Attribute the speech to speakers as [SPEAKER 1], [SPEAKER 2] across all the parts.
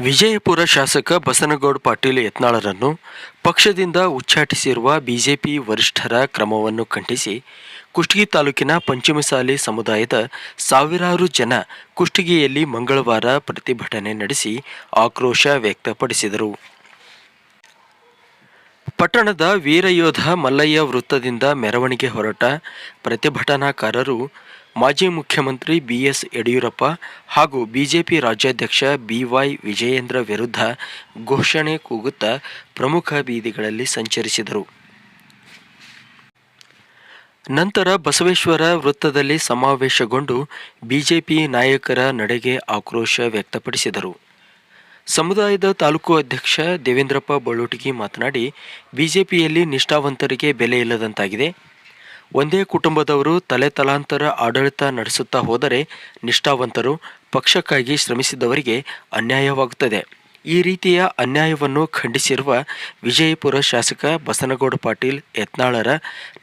[SPEAKER 1] ವಿಜಯಪುರ ಶಾಸಕ ಬಸನಗೌಡ ಪಾಟೀಲ್ ಯತ್ನಾಳರನ್ನು ಪಕ್ಷದಿಂದ ಉಚ್ಚಾಟಿಸಿರುವ ಬಿಜೆಪಿ ವರಿಷ್ಠರ ಕ್ರಮವನ್ನು ಖಂಡಿಸಿ ಕುಷ್ಟಗಿ ತಾಲೂಕಿನ ಪಂಚಮಸಾಲಿ ಸಮುದಾಯದ ಸಾವಿರಾರು ಜನ ಕುಷ್ಟಗಿಯಲ್ಲಿ ಮಂಗಳವಾರ ಪ್ರತಿಭಟನೆ ನಡೆಸಿ ಆಕ್ರೋಶ ವ್ಯಕ್ತಪಡಿಸಿದರು. ಪಟ್ಟಣದ ವೀರಯೋಧ ಮಲ್ಲಯ್ಯ ವೃತ್ತದಿಂದ ಮೆರವಣಿಗೆ ಹೊರಟ ಪ್ರತಿಭಟನಾಕಾರರು ಮಾಜಿ ಮುಖ್ಯಮಂತ್ರಿ ಬಿಎಸ್ ಯಡಿಯೂರಪ್ಪ ಹಾಗೂ ಬಿಜೆಪಿ ರಾಜ್ಯಾಧ್ಯಕ್ಷ ಬಿವೈ ವಿಜಯೇಂದ್ರ ವಿರುದ್ಧ ಘೋಷಣೆ ಕೂಗುತ್ತಾ ಪ್ರಮುಖ ಬೀದಿಗಳಲ್ಲಿ ಸಂಚರಿಸಿದರು. ನಂತರ ಬಸವೇಶ್ವರ ವೃತ್ತದಲ್ಲಿ ಸಮಾವೇಶಗೊಂಡು ಬಿಜೆಪಿ ನಾಯಕರ ನಡೆಗೆ ಆಕ್ರೋಶ ವ್ಯಕ್ತಪಡಿಸಿದರು. ಸಮುದಾಯದ ತಾಲೂಕು ಅಧ್ಯಕ್ಷ ದೇವೇಂದ್ರಪ್ಪ ಬಳ್ಳೋಟಗಿ ಮಾತನಾಡಿ, ಬಿಜೆಪಿಯಲ್ಲಿ ನಿಷ್ಠಾವಂತರಿಗೆ ಬೆಲೆ ಇಲ್ಲದಂತಾಗಿದೆ. ಒಂದೇ ಕುಟುಂಬದವರು ತಲೆ ತಲಾಂತರ ಆಡಳಿತ ನಡೆಸುತ್ತಾ ಹೋದರೆ ನಿಷ್ಠಾವಂತರು ಪಕ್ಷಕ್ಕಾಗಿ ಶ್ರಮಿಸಿದವರಿಗೆ ಅನ್ಯಾಯವಾಗುತ್ತದೆ. ಈ ರೀತಿಯ ಅನ್ಯಾಯವನ್ನು ಖಂಡಿಸಿರುವ ವಿಜಯಪುರ ಶಾಸಕ ಬಸನಗೌಡ ಪಾಟೀಲ್ ಯತ್ನಾಳರ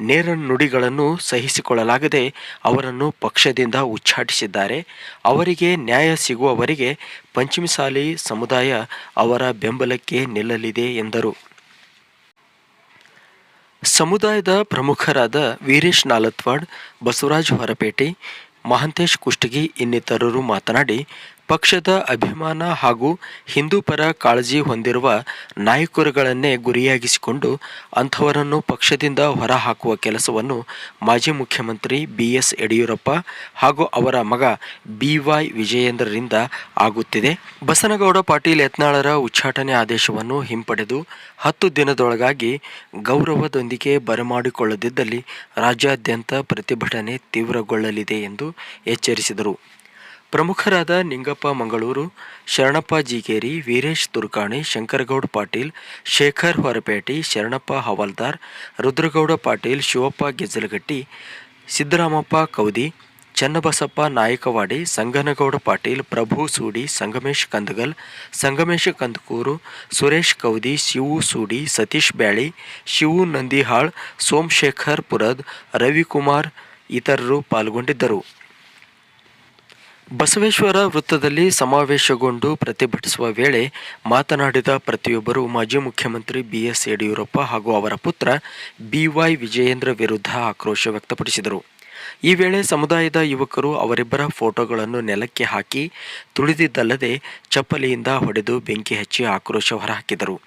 [SPEAKER 1] ನೇರ ನುಡಿಗಳನ್ನು ಸಹಿಸಿಕೊಳ್ಳಲಾಗದೆ ಅವರನ್ನು ಪಕ್ಷದಿಂದ ಉಚ್ಚಾಟಿಸಿದ್ದಾರೆ. ಅವರಿಗೆ ನ್ಯಾಯ ಸಿಗುವವರೆಗೆ ಪಂಚಮಸಾಲಿ ಸಮುದಾಯ ಅವರ ಬೆಂಬಲಕ್ಕೆ ನಿಲ್ಲಲಿದೆ ಎಂದರು. ಸಮುದಾಯದ ಪ್ರಮುಖರಾದ ವೀರೇಶ್ ನಾಲತ್ವಾಡ್ ಬಸವರಾಜ್ ಹೊರಪೇಟೆ ಮಹಂತೇಶ್ ಕುಷ್ಟಗಿ ಇನ್ನಿತರರು ಮಾತನಾಡಿ ಪಕ್ಷದ ಅಭಿಮಾನ ಹಾಗೂ ಹಿಂದೂ ಪರ ಕಾಳಜಿ ಹೊಂದಿರುವ ನಾಯಕರುಗಳನ್ನೇ ಗುರಿಯಾಗಿಸಿಕೊಂಡು ಅಂಥವರನ್ನು ಪಕ್ಷದಿಂದ ಹೊರಹಾಕುವ ಕೆಲಸವನ್ನು ಮಾಜಿ ಮುಖ್ಯಮಂತ್ರಿ ಬಿ ಎಸ್ ಯಡಿಯೂರಪ್ಪ ಹಾಗೂ ಅವರ ಮಗ ಬಿ ವೈ ವಿಜಯೇಂದ್ರರಿಂದ ಆಗುತ್ತಿದೆ. ಬಸನಗೌಡ ಪಾಟೀಲ್ ಯತ್ನಾಳರ ಉಚ್ಚಾಟನೆ ಆದೇಶವನ್ನು ಹಿಂಪಡೆದು ಹತ್ತು ದಿನದೊಳಗಾಗಿ ಗೌರವದೊಂದಿಗೆ ಬರಮಾಡಿಕೊಳ್ಳದಿದ್ದಲ್ಲಿ ರಾಜ್ಯಾದ್ಯಂತ ಪ್ರತಿಭಟನೆ ತೀವ್ರಗೊಳ್ಳಲಿದೆ ಎಂದು ಎಚ್ಚರಿಸಿದರು. ಪ್ರಮುಖರಾದ ನಿಂಗಪ್ಪ ಮಂಗಳೂರು, ಶರಣಪ್ಪ ಜಿಗೇರಿ, ವೀರೇಶ್ ತುರ್ಕಾಣಿ, ಶಂಕರಗೌಡ ಪಾಟೀಲ್, ಶೇಖರ್ ಹೊರಪೇಟಿ, ಶರಣಪ್ಪ ಹವಾಲ್ದಾರ್, ರುದ್ರಗೌಡ ಪಾಟೀಲ್, ಶಿವಪ್ಪ ಗೆಜ್ಜಲಗಟ್ಟಿ, ಸಿದ್ದರಾಮಪ್ಪ ಕೌದಿ, ಚನ್ನಬಸಪ್ಪ ನಾಯಕವಾಡಿ, ಸಂಗನಗೌಡ ಪಾಟೀಲ್, ಪ್ರಭು ಸೂಡಿ, ಸಂಗಮೇಶ್ ಕಂದಗಲ್, ಸಂಗಮೇಶ್ ಕಂದಕೂರು, ಸುರೇಶ್ ಕೌದಿ, ಶಿವು ಸೂಡಿ, ಸತೀಶ್ ಬ್ಯಾಳಿ, ಶಿವು ನಂದಿಹಾಳ್, ಸೋಮಶೇಖರ್ ಪುರದ್, ರವಿಕುಮಾರ್ ಇತರರು ಪಾಲ್ಗೊಂಡಿದ್ದರು. ಬಸವೇಶ್ವರ ವೃತ್ತದಲ್ಲಿ ಸಮಾವೇಶಗೊಂಡು ಪ್ರತಿಭಟಿಸುವ ವೇಳೆ ಮಾತನಾಡಿದ ಪ್ರತಿಯೊಬ್ಬರು ಮಾಜಿ ಮುಖ್ಯಮಂತ್ರಿ ಬಿಎಸ್ ಯಡಿಯೂರಪ್ಪ ಹಾಗೂ ಅವರ ಪುತ್ರ ಬಿವೈ ವಿಜಯೇಂದ್ರ ವಿರುದ್ಧ ಆಕ್ರೋಶ ವ್ಯಕ್ತಪಡಿಸಿದರು. ಈ ವೇಳೆ ಸಮುದಾಯದ ಯುವಕರು ಅವರಿಬ್ಬರ ಫೋಟೋಗಳನ್ನು ನೆಲಕ್ಕೆ ಹಾಕಿ ತುಳಿದಿದ್ದಲ್ಲದೆ ಚಪ್ಪಲಿಯಿಂದ ಹೊಡೆದು ಬೆಂಕಿ ಹಚ್ಚಿ ಆಕ್ರೋಶ ಹೊರಹಾಕಿದರು.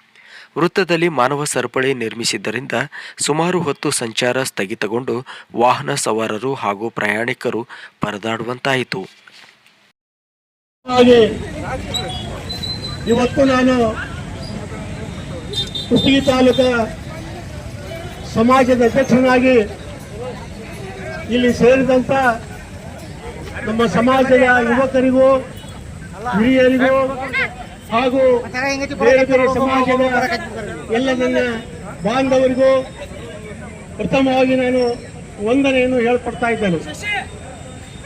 [SPEAKER 1] ವೃತ್ತದಲ್ಲಿ ಮಾನವ ಸರಪಳಿ ನಿರ್ಮಿಸಿದ್ದರಿಂದ ಸುಮಾರು ಹೊತ್ತು ಸಂಚಾರ ಸ್ಥಗಿತಗೊಂಡು ವಾಹನ ಸವಾರರು ಹಾಗೂ ಪ್ರಯಾಣಿಕರು ಪರದಾಡುವಂತಾಯಿತು.
[SPEAKER 2] ಇವತ್ತು ನಾನು ಕುಷ್ಟಗಿ ತಾಲೂಕ ಸಮಾಜದ ಅಧ್ಯಕ್ಷನಾಗಿ ಇಲ್ಲಿ ಸೇರಿದಂತ ನಮ್ಮ ಸಮಾಜದ ಯುವಕರಿಗೂ, ಹಿರಿಯರಿಗೂ ಹಾಗೂ ಬೇರೆ ಬೇರೆ ಸಮಾಜದ ಎಲ್ಲ ನನ್ನ ಬಾಂಧವರಿಗೂ ಪ್ರಥಮವಾಗಿ ನಾನು ವಂದನೆಯನ್ನು ಹೇಳ್ಕೊಡ್ತಾ ಇದ್ದೇನೆ.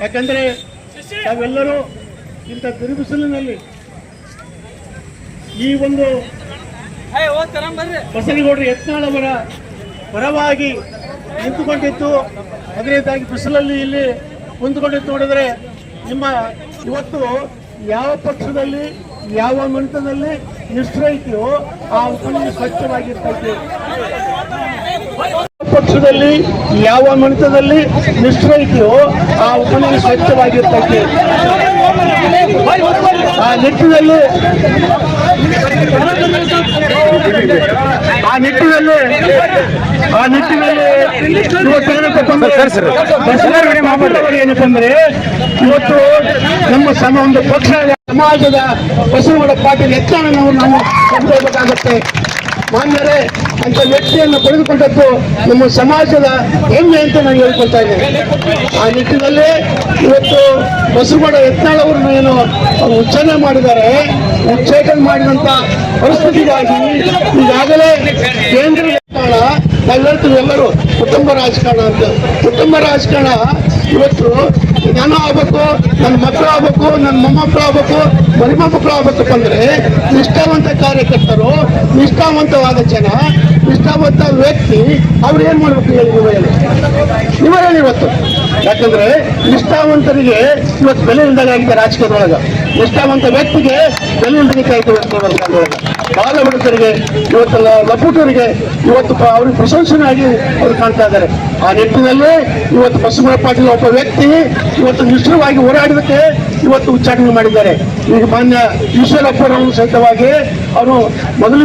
[SPEAKER 2] ಯಾಕಂದ್ರೆ ತಾವೆಲ್ಲರೂ ಇಂಥ ತಿರುಗಿಸಲಿನಲ್ಲಿ ಈ ಒಂದು ಬಸನಗೌಡರು ಯತ್ನಾಳ್ ಅವರ ಪರವಾಗಿ ನಿಂತುಕೊಂಡಿತ್ತು. ಅದರಿಂದಾಗಿ ಬಿಸಿಲಲ್ಲಿ ಇಲ್ಲಿ ಕುಂತುಕೊಂಡಿತ್ತು ನೋಡಿದ್ರೆ ನಿಮ್ಮ ಇವತ್ತು ಯಾವ ಪಕ್ಷದಲ್ಲಿ ಯಾವ ಮಂಟದಲ್ಲಿ ಐತಿಯೋ ಆ ಮಣ್ಣು ಸ್ವಚ್ಛವಾಗಿರ್ತೈತಿ. ಪಕ್ಷದಲ್ಲಿ ಯಾವ ಮಂಟದಲ್ಲಿ ಐತಿಯೋ ಆ ಮಣ್ಣು ಸ್ವಚ್ಛವಾಗಿರ್ತೈತಿ. ನಿಟ್ಟಿನಲ್ಲಿ ಆ ನಿಟ್ಟಿನಲ್ಲಿ ಆ ನಿಟ್ಟಿನಲ್ಲಿ ಏನಪ್ಪ ಅಂದ್ರೆ ಇವತ್ತು ನಮ್ಮ ಸಮ ಒಂದು ಪಕ್ಷ ಸಮಾಜದ ಬಸವಗೌಡ ಪಾಟೀಲ್ ಎತ್ತರವನ್ನು ನಾವು ಕೊಂಡೊಯ್ಬೇಕಾಗುತ್ತೆ ಮಾನ್ಯರೇ, ಅಂತ ವ್ಯಕ್ತಿಯನ್ನು ಪಡೆದುಕೊಂಡದ್ದು ನಮ್ಮ ಸಮಾಜದ ಹೆಮ್ಮೆ ಅಂತ ನಾನು ಹೇಳ್ಕೊಳ್ತಾ ಇದ್ದೇನೆ. ಆ ನಿಟ್ಟಿನಲ್ಲಿ ಇವತ್ತು ಬಸವಗೌಡ ಯತ್ನಾಳ್ ಅವರನ್ನು ಏನು ಉಚ್ಚಾರಣೆ ಮಾಡಿದ್ದಾರೆ ಉಚ್ಚಾಟನೆ ಮಾಡಿದಂತ ಪರಿಸ್ಥಿತಿಗಾಗಿ ಈಗಾಗಲೇ ಕೇಂದ್ರ ಯತ್ನಾಳ ನಾವು ಹೇಳ್ತೀವಿ ಎಲ್ಲರೂ ಕುಟುಂಬ ರಾಜಕಾರಣ ಅಂತ, ಕುಟುಂಬ ರಾಜಕಾರಣ ಇವತ್ತು ನಾನು ಆಗ್ಬೇಕು, ನನ್ನ ಮಕ್ಕಳು ಆಗ್ಬೇಕು, ನನ್ನ ಮೊಮ್ಮಕ್ಕಳು ಆಗ್ಬೇಕು ಮರಿಮಕ್ಕಳು ಆಗ್ಬೇಕಪ್ಪ ಅಂದ್ರೆ ನಿಷ್ಠಾವಂತ ಕಾರ್ಯಕರ್ತರು, ನಿಷ್ಠಾವಂತವಾದ ಜನ, ನಿಷ್ಠಾವಂತ ವ್ಯಕ್ತಿ, ಅವ್ರು ಏನ್ ಮಾಡ್ಬೇಕು ಹೇಳಿ. ಇವತ್ತು. ಯಾಕಂದ್ರೆ ನಿಷ್ಠಾವಂತರಿಗೆ ಇವತ್ತು ಬೆಲೆ ಇಲ್ಲದಾಗಿದೆ ರಾಜಕೀಯದೊಳಗ. ನಿಷ್ಠಾವಂತ ವ್ಯಕ್ತಿಗೆ ಬೆಲೆ ಇಲ್ದಾಗಿತ್ತು ಸರ್ಕಾರದೊಳಗ ಬಾಲ ಬಡತರಿಗೆ ಇವತ್ತು ಲಪುಟರಿಗೆ ಇವತ್ತು ಅವ್ರಿಗೆ ಪ್ರಶಂಸನೆ ಪ್ರಶಂಸನಾಗಿ ಅವ್ರು ಕಾಣ್ತಾ ಇದ್ದಾರೆ. ಆ ನಿಟ್ಟಿನಲ್ಲಿ ಇವತ್ತು ಬಸವರಾಜ ಪಾಟೀಲ್ ಒಬ್ಬ ವ್ಯಕ್ತಿ ಇವತ್ತು ನಿಷ್ಠವಾಗಿ ಹೋರಾಡೋದಕ್ಕೆ ಇವತ್ತು ಉಚ್ಚಾಟನೆ ಮಾಡಿದ್ದಾರೆ. ಈಗ ಮಾನ್ಯ ಈಶ್ವರಪ್ಪರವರು ಸಹಿತವಾಗಿ ಅವರು ಮೊದಲು